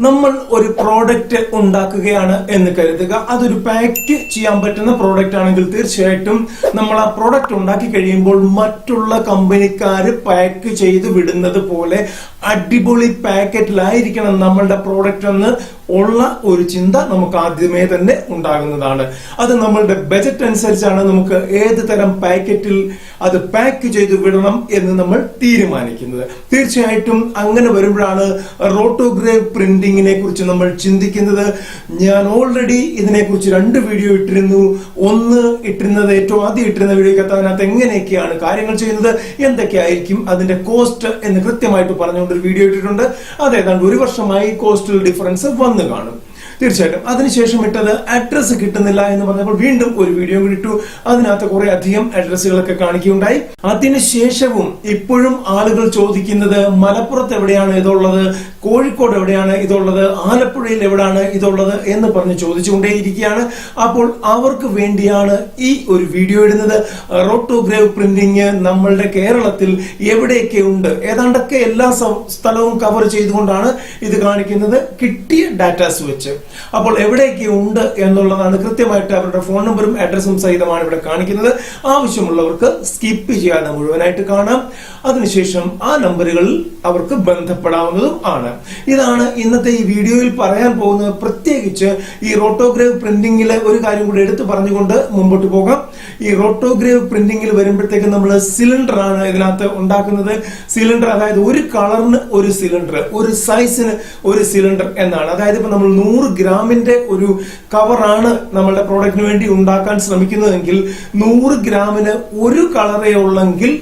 നമ്മൾ ഒരു പ്രോഡക്റ്റ് ഉണ്ടാക്കുകയാണ് എന്ന് കരുതുക. അതൊരു പാക്ക് ചെയ്യാൻ പറ്റുന്ന പ്രോഡക്റ്റ് ആണെങ്കിൽ തീർച്ചയായിട്ടും നമ്മൾ ആ പ്രോഡക്റ്റ് ഉണ്ടാക്കി കഴിയുമ്പോൾ മറ്റുള്ള കമ്പനിക്കാർ പാക്ക് ചെയ്ത് വിടുന്നത് പോലെ അടിപൊളി പാക്കറ്റിലായിരിക്കണം നമ്മളുടെ പ്രോഡക്റ്റ് എന്ന് ഉള്ള ഒരു ചിന്ത നമുക്ക് ആദ്യമേ തന്നെ ഉണ്ടാകുന്നതാണ്. അത് നമ്മളുടെ ബജറ്റ് അനുസരിച്ചാണ് നമുക്ക് ഏത് തരം പാക്കറ്റിൽ അത് പാക്ക് ചെയ്ത് വിടണം എന്ന് നമ്മൾ തീരുമാനിക്കുന്നത്. തീർച്ചയായിട്ടും അങ്ങനെ വരുമ്പോഴാണ് റോട്ടോഗ്രേവ് പ്രിന്റിങ്ങിനെ കുറിച്ച് നമ്മൾ ചിന്തിക്കുന്നത്. ഞാൻ ഓൾറെഡി ഇതിനെക്കുറിച്ച് രണ്ട് വീഡിയോ ഇട്ടിരുന്നു. ഒന്ന് ഇട്ടിരുന്നത് ഏറ്റവും ആദ്യം ഇട്ടിരുന്ന വീഡിയോക്കകത്ത് അതിനകത്ത് എങ്ങനെയൊക്കെയാണ് കാര്യങ്ങൾ ചെയ്യുന്നത് എന്തൊക്കെയായിരിക്കും അതിന്റെ കോസ്റ്റ് എന്ന് കൃത്യമായിട്ട് പറഞ്ഞുകൊണ്ട് വീഡിയോ ഇട്ടിട്ടുണ്ട്. അത് ഏതാണ്ട് ഒരു വർഷമായി കോസ്റ്റൽ ഡിഫറൻസ് വന്നു കാണും. തീർച്ചയായിട്ടും. അതിനുശേഷം ഇട്ടത് അഡ്രസ് കിട്ടുന്നില്ല എന്ന് പറഞ്ഞപ്പോൾ വീണ്ടും ഒരു വീഡിയോ കൂടി ഇട്ടു. അതിനകത്ത് കുറെ അധികം അഡ്രസ്സുകളൊക്കെ കാണിക്കുകയുണ്ടായി. അതിനുശേഷവും ഇപ്പോഴും ആളുകൾ ചോദിക്കുന്നത് മലപ്പുറത്ത് എവിടെയാണ് ഇതുള്ളത്? കോഴിക്കോട് എവിടെയാണ് ഇതുള്ളത്? ആലപ്പുഴയിൽ എവിടെയാണ് ഇതുള്ളത് എന്ന് പറഞ്ഞ് ചോദിച്ചുകൊണ്ടേയിരിക്കുകയാണ്. അപ്പോൾ അവർക്ക് വേണ്ടിയാണ് ഈ ഒരു വീഡിയോ ഇടുന്നത്. റോട്ടോഗ്രേവ് പ്രിന്റിങ് നമ്മളുടെ കേരളത്തിൽ എവിടെയൊക്കെ ഉണ്ട്? ഏതാണ്ടൊക്കെ എല്ലാ സ്ഥലവും കവർ ചെയ്തുകൊണ്ടാണ് ഇത് കാണിക്കുന്നത്. കിട്ടിയ ഡാറ്റാസ് വെച്ച് അപ്പോൾ എവിടെയൊക്കെ ഉണ്ട് എന്നുള്ളതാണ് കൃത്യമായിട്ട് അവരുടെ ഫോൺ നമ്പറും അഡ്രസ്സും സഹിതമാണ് ഇവിടെ കാണിക്കുന്നത്. ആവശ്യമുള്ളവർക്ക് സ്കിപ്പ് ചെയ്യാതെ മുഴുവനായിട്ട് കാണാം. അതിനുശേഷം ആ നമ്പറുകളിൽ അവർക്ക് ബന്ധപ്പെടാവുന്നതും ആണ്. ഇതാണ് ഇന്നത്തെ ഈ വീഡിയോയിൽ പറയാൻ പോകുന്നത്. പ്രത്യേകിച്ച് ഈ റോട്ടോഗ്രേവ് പ്രിന്റിംഗിലെ ഒരു കാര്യം കൂടി എടുത്തു പറഞ്ഞുകൊണ്ട് മുമ്പോട്ട് പോകാം. ഈ റോട്ടോഗ്രേവ് പ്രിന്റിംഗിൽ വരുമ്പോഴത്തേക്ക് നമ്മൾ സിലിണ്ടർ ആണ് ഇതിനകത്ത് ഉണ്ടാക്കുന്നത്. സിലിണ്ടർ അതായത് ഒരു കളറിന് ഒരു സിലിണ്ടർ ഒരു സൈസിന് ഒരു സിലിണ്ടർ എന്നാണ്. അതായത് ഇപ്പൊ നമ്മൾ നൂറ് ഗ്രാമിന്റെ ഒരു കവറാണ് നമ്മളുടെ പ്രോഡക്റ്റിന് വേണ്ടി ഉണ്ടാക്കാൻ ശ്രമിക്കുന്നതെങ്കിൽ നൂറ് ഗ്രാമിന് ഒരു കളറേ ഉള്ളെങ്കിൽ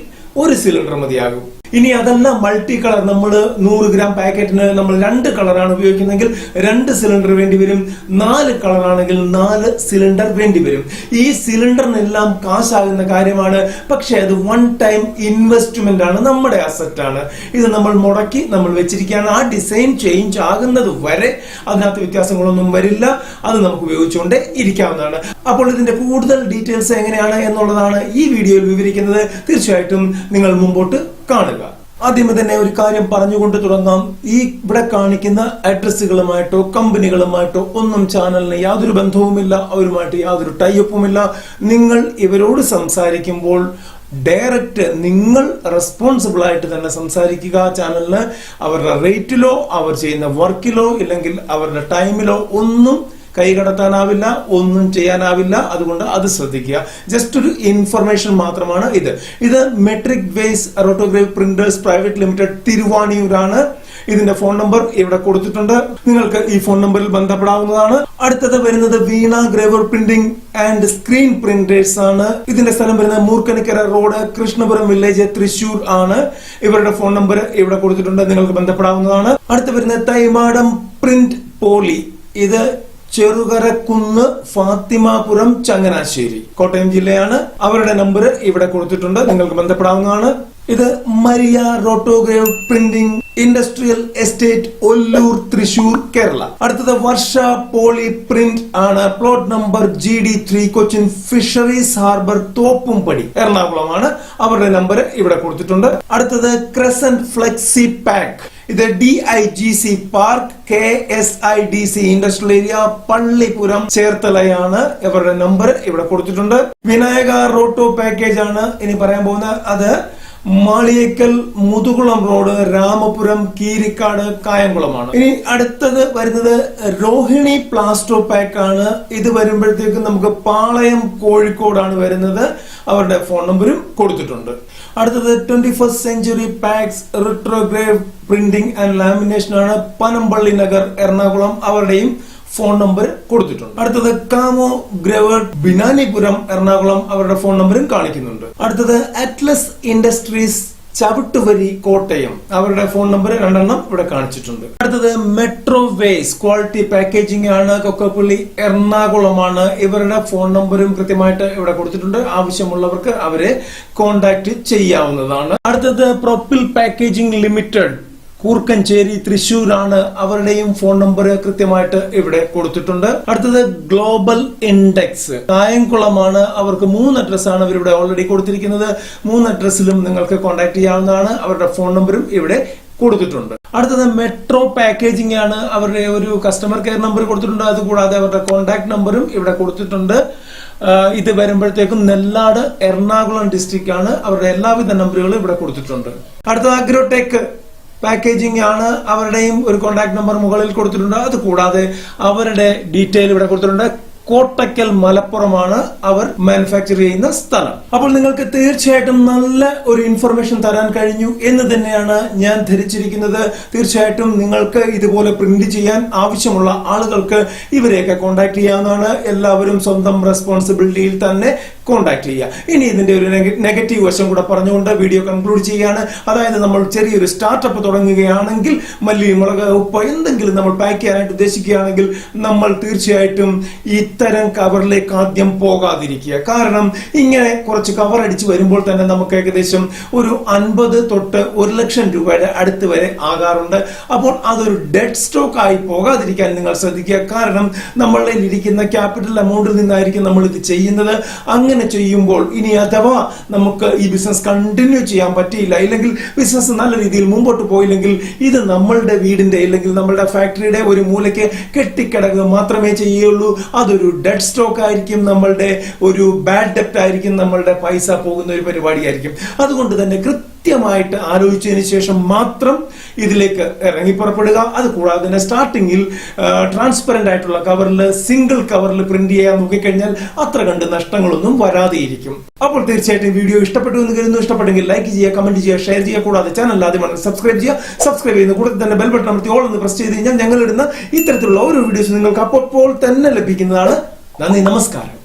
ഒരു സിലിണ്ടർ മതിയാകും. ഇനി അതല്ല മൾട്ടി കളർ നമ്മൾ നൂറ് ഗ്രാം പാക്കറ്റിന് നമ്മൾ രണ്ട് കളറാണ് ഉപയോഗിക്കുന്നതെങ്കിൽ രണ്ട് സിലിണ്ടർ വേണ്ടി വരും. നാല് കളറാണെങ്കിൽ നാല് സിലിണ്ടർ വേണ്ടി വരും. ഈ സിലിണ്ടറിനെല്ലാം കാശാകുന്ന കാര്യമാണ്. പക്ഷേ അത് വൺ ടൈം ഇൻവെസ്റ്റ്മെന്റ് ആണ്. നമ്മുടെ അസറ്റ് ആണ്. ഇത് നമ്മൾ മുടക്കി നമ്മൾ വെച്ചിരിക്കുകയാണ്. ആ ഡിസൈൻ ചേഞ്ച് ആകുന്നത് വരെ അതിനകത്ത് വ്യത്യാസങ്ങളൊന്നും വരില്ല. അത് നമുക്ക് ഉപയോഗിച്ചുകൊണ്ടേ ഇരിക്കാവുന്നതാണ്. അപ്പോൾ ഇതിന്റെ കൂടുതൽ ഡീറ്റെയിൽസ് എങ്ങനെയാണ് എന്നുള്ളതാണ് ഈ വീഡിയോയിൽ വിവരിക്കുന്നത്. തീർച്ചയായിട്ടും നിങ്ങൾ മുമ്പോട്ട് കാണുക. ആദ്യമേ തന്നെ ഒരു കാര്യം പറഞ്ഞുകൊണ്ട് തുടങ്ങാം. ഈ ഇവിടെ കാണിക്കുന്ന അഡ്രസ്സുകളുമായിട്ടോ കമ്പനികളുമായിട്ടോ ഒന്നും ചാനലിന് യാതൊരു ബന്ധവുമില്ല അവരുമായിട്ട് യാതൊരു ടൈപ്പുമില്ല നിങ്ങൾ ഇവരോട് സംസാരിക്കുമ്പോൾ ഡയറക്റ്റ് നിങ്ങൾ റെസ്പോൺസിബിൾ ആയിട്ട് തന്നെ സംസാരിക്കുക ചാനലിന് അവരുടെ റേറ്റിലോ അവർ ചെയ്യുന്ന വർക്കിലോ ഇല്ലെങ്കിൽ അവരുടെ ടൈമിലോ ഒന്നും കൈകടത്താനാവില്ല ഒന്നും ചെയ്യാനാവില്ല. അതുകൊണ്ട് അത് ശ്രദ്ധിക്കുക. ജസ്റ്റ് ഒരു ഇൻഫർമേഷൻ മാത്രമാണ് ഇത്. ഇത് metric ways rotogravure printers private limited തിരുവാണിയൂരാണ്. ഇതിന്റെ ഫോൺ നമ്പർ ഇവിടെ കൊടുത്തിട്ടുണ്ട്. നിങ്ങൾക്ക് ഈ ഫോൺ നമ്പറിൽ ബന്ധപ്പെടാവുന്നതാണ്. അടുത്തത് വരുന്നത് Veena gravure printing and screen printers ആണ്. ഇതിന്റെ സ്ഥലം വരുന്നത് മൂർക്കനിക്കര റോഡ് കൃഷ്ണപുരം വില്ലേജ് തൃശൂർ ആണ്. ഇവരുടെ ഫോൺ നമ്പർ ഇവിടെ കൊടുത്തിട്ടുണ്ട്. നിങ്ങൾക്ക് ബന്ധപ്പെടാവുന്നതാണ്. അടുത്ത് വരുന്നത് തൈമാടം പ്രിന്റ് പോളി ഇത് ചെറുകരക്കുന്ന് ഫാത്തിമാപുരം ചങ്ങനാശ്ശേരി. കോട്ടയം ജില്ലയാണ്. അവരുടെ നമ്പർ ഇവിടെ കൊടുത്തിട്ടുണ്ട്. നിങ്ങൾക്ക് ബന്ധപ്പെടാവുന്നതാണ്. ഇത് Maria rotogravure printing industrial estate Ollur Thrissur Kerala. അടുത്തത് വർഷ പോളി പ്രിന്റ് ആണ്. Plot number G D three Cochin fisheries harbour Thoppumpady എറണാകുളമാണ്. അവരുടെ നമ്പർ ഇവിടെ കൊടുത്തിട്ടുണ്ട്. അടുത്തത് ക്രസന്റ് ഫ്ലെക്സി പാക്ക്. ഇത് D I G C park K S I D C industrial area Pallipuram ചേർത്തലയാണ്. ഇവരുടെ number ഇവിടെ കൊടുത്തിട്ടുണ്ട്. വിനായക റോട്ടോ പാക്കേജ് ആണ് ഇനി പറയാൻ പോകുന്നത്. അത് മാളിയേക്കൽ മുതുകുളം റോഡ് രാമപുരം കീരിക്കാട് കായംകുളമാണ്. ഇനി അടുത്തത് വരുന്നത് രോഹിണി പ്ലാസ്റ്റോ പാക്ക് ആണ് ഇത് വരുമ്പോഴത്തേക്കും നമുക്ക് പാളയം കോഴിക്കോടാണ് വരുന്നത്. അവരുടെ ഫോൺ നമ്പറും കൊടുത്തിട്ടുണ്ട്. അടുത്തത് twenty first century packs retrogravure printing and lamination ആണ് പനമ്പള്ളി നഗർ എറണാകുളം. അവരുടെയും ഫോൺ നമ്പർ കൊടുത്തിട്ടുണ്ട്. അടുത്തത് കാമോ ഗ്രവർ ബിനാനിപുരം എറണാകുളം അവരുടെ ഫോൺ നമ്പറും കാണിക്കുന്നുണ്ട്. അടുത്തത് അറ്റ്ലസ് ഇൻഡസ്ട്രീസ് ചവിട്ടുവരി കോട്ടയം അവരുടെ ഫോൺ നമ്പർ രണ്ടെണ്ണം ഇവിടെ കാണിച്ചിട്ടുണ്ട്. അടുത്തത് മെട്രോ വേസ് ക്വാളിറ്റി പാക്കേജിംഗ് ആണ് കൊക്കപ്പള്ളി എറണാകുളമാണ് ഇവരുടെ ഫോൺ നമ്പറും കൃത്യമായിട്ട് ഇവിടെ കൊടുത്തിട്ടുണ്ട്. ആവശ്യമുള്ളവർക്ക് അവരെ കോണ്ടാക്ട് ചെയ്യാവുന്നതാണ്. അടുത്തത് പ്രൊപ്പിൽ പാക്കേജിംഗ് ലിമിറ്റഡ് കൂർക്കഞ്ചേരി തൃശൂരാണ് അവരുടെയും ഫോൺ നമ്പർ കൃത്യമായിട്ട് ഇവിടെ കൊടുത്തിട്ടുണ്ട്. അടുത്തത് ഗ്ലോബൽ ഇൻഡെക്സ്. കായംകുളമാണ് അവർക്ക് മൂന്ന് അഡ്രസ്സാണ് ആണ് ഇവരിവിടെ ഓൾറെഡി കൊടുത്തിരിക്കുന്നത്. മൂന്ന് അഡ്രസ്സിലും നിങ്ങൾക്ക് കോൺടാക്ട് ചെയ്യാവുന്നതാണ്. അവരുടെ ഫോൺ നമ്പറും ഇവിടെ കൊടുത്തിട്ടുണ്ട്. അടുത്തത് മെട്രോ പാക്കേജിംഗ് ആണ് അവരുടെ ഒരു കസ്റ്റമർ കെയർ നമ്പർ കൊടുത്തിട്ടുണ്ട്. അതുകൂടാതെ അവരുടെ കോൺടാക്ട് നമ്പറും ഇവിടെ കൊടുത്തിട്ടുണ്ട്. ഇത് വരുമ്പോഴത്തേക്കും നെല്ലാട് എറണാകുളം ഡിസ്ട്രിക്റ്റ് ആണ്. അവരുടെ എല്ലാവിധ നമ്പറുകളും ഇവിടെ കൊടുത്തിട്ടുണ്ട്. അടുത്തത് അഗ്രോടെക് പാക്കേജിംഗ് ആണ് അവരുടെയും ഒരു കോൺടാക്ട് നമ്പർ മുകളിൽ കൊടുത്തിട്ടുണ്ട്. അത് കൂടാതെ അവരുടെ ഡീറ്റെയിൽ ഇവിടെ കൊടുത്തിട്ടുണ്ട്. കോട്ടക്കൽ മലപ്പുറമാണ് അവർ മാനുഫാക്ചർ ചെയ്യുന്ന സ്ഥലം. അപ്പോൾ നിങ്ങൾക്ക് തീർച്ചയായിട്ടും നല്ല ഒരു ഇൻഫർമേഷൻ തരാൻ കഴിഞ്ഞു എന്ന് തന്നെയാണ് ഞാൻ ധരിച്ചിരിക്കുന്നത്. തീർച്ചയായിട്ടും നിങ്ങൾക്ക് ഇതുപോലെ പ്രിന്റ് ചെയ്യാൻ ആവശ്യമുള്ള ആളുകൾക്ക് ഇവരെയൊക്കെ കോൺടാക്ട് ചെയ്യാവുന്നതാണ്. എല്ലാവരും സ്വന്തം റെസ്പോൺസിബിലിറ്റിയിൽ തന്നെ കോൺടാക്ട് ചെയ്യുക. ഇനി ഇതിന്റെ ഒരു നെഗറ്റീവ് വശം കൂടെ പറഞ്ഞുകൊണ്ട് വീഡിയോ കൺക്ലൂഡ് ചെയ്യുകയാണ്. അതായത് നമ്മൾ ചെറിയൊരു സ്റ്റാർട്ടപ്പ് തുടങ്ങുകയാണെങ്കിൽ മല്ലി മുളക് ഉപ്പ് എന്തെങ്കിലും നമ്മൾ പാക്ക് ചെയ്യാനായിട്ട് ഉദ്ദേശിക്കുകയാണെങ്കിൽ നമ്മൾ തീർച്ചയായിട്ടും ഇത്തരം കവറിലേക്ക് ആദ്യം പോകാതിരിക്കുക. കാരണം ഇങ്ങനെ കുറച്ച് കവർ അടിച്ച് വരുമ്പോൾ തന്നെ നമുക്ക് ഏകദേശം ഒരു അൻപത് തൊട്ട് ഒരു ലക്ഷം രൂപയുടെ അടുത്ത് വരെ ആകാറുണ്ട്. അപ്പോൾ അതൊരു ഡെഡ് സ്റ്റോക്ക് ആയി പോകാതിരിക്കാൻ നിങ്ങൾ ശ്രദ്ധിക്കുക. കാരണം നമ്മളിൽ ഇരിക്കുന്ന ക്യാപിറ്റൽ എമൗണ്ടിൽ നിന്നായിരിക്കും നമ്മൾ ഇത് ചെയ്യുന്നത്. അങ്ങനെ ചെയ്യുമ്പോൾ ഇനി അഥവാ നമുക്ക് ഈ ബിസിനസ് കണ്ടിന്യൂ ചെയ്യാൻ പറ്റിയില്ല ഇല്ലെങ്കിൽ ബിസിനസ് നല്ല രീതിയിൽ മുമ്പോട്ട് പോയില്ലെങ്കിൽ ഇത് നമ്മളുടെ വീടിന്റെ ഇല്ലെങ്കിൽ നമ്മളുടെ ഫാക്ടറിയുടെ ഒരു മൂലയ്ക്ക് കെട്ടിക്കിടക്കുക മാത്രമേ ചെയ്യുള്ളൂ അതൊരു ഡെഡ് സ്റ്റോക്ക് ആയിരിക്കും നമ്മളുടെ ഒരു ബാഡ് ഡെപ്റ്റ് ആയിരിക്കും നമ്മളുടെ പൈസ പോകുന്ന ഒരു പരിപാടിയായിരിക്കും. അതുകൊണ്ട് തന്നെ കൃത്യമായിട്ട് ആലോചിച്ചതിന് ശേഷം മാത്രം ഇതിലേക്ക് ഇറങ്ങി പുറപ്പെടുക. അത് കൂടാതെ തന്നെ സ്റ്റാർട്ടിങ്ങിൽ ട്രാൻസ്പെറന്റ് ആയിട്ടുള്ള കവറിൽ സിംഗിൾ കവറിൽ പ്രിന്റ് ചെയ്യാൻ നോക്കിക്കഴിഞ്ഞാൽ അത്ര കണ്ട് നഷ്ടങ്ങളൊന്നും വരാതെയിരിക്കും. അപ്പോൾ തീർച്ചയായിട്ടും വീഡിയോ ഇഷ്ടപ്പെട്ടു എന്ന് കരുതുന്നു. ഇഷ്ടപ്പെട്ടെങ്കിൽ ലൈക്ക് ചെയ്യുക കമന്റ് ചെയ്യുക ഷെയർ ചെയ്യുക. കൂടാതെ ചാനൽ ആദ്യം സബ്സ്ക്രൈബ് ചെയ്യുക. സബ്സ്ക്രൈബ് ചെയ്യുന്ന കൂടെ തന്നെ ബെൽ ബട്ടൺ അമർത്തി ഓൾ എന്ന് പ്രസ് ചെയ്ത് കഴിഞ്ഞാൽ ഞങ്ങൾ ഇടുന്ന ഇത്തരത്തിലുള്ള ഓരോ വീഡിയോസ് നിങ്ങൾക്ക് അപ്പോൾ തന്നെ ലഭിക്കുന്നതാണ്. നന്ദി നമസ്കാരം.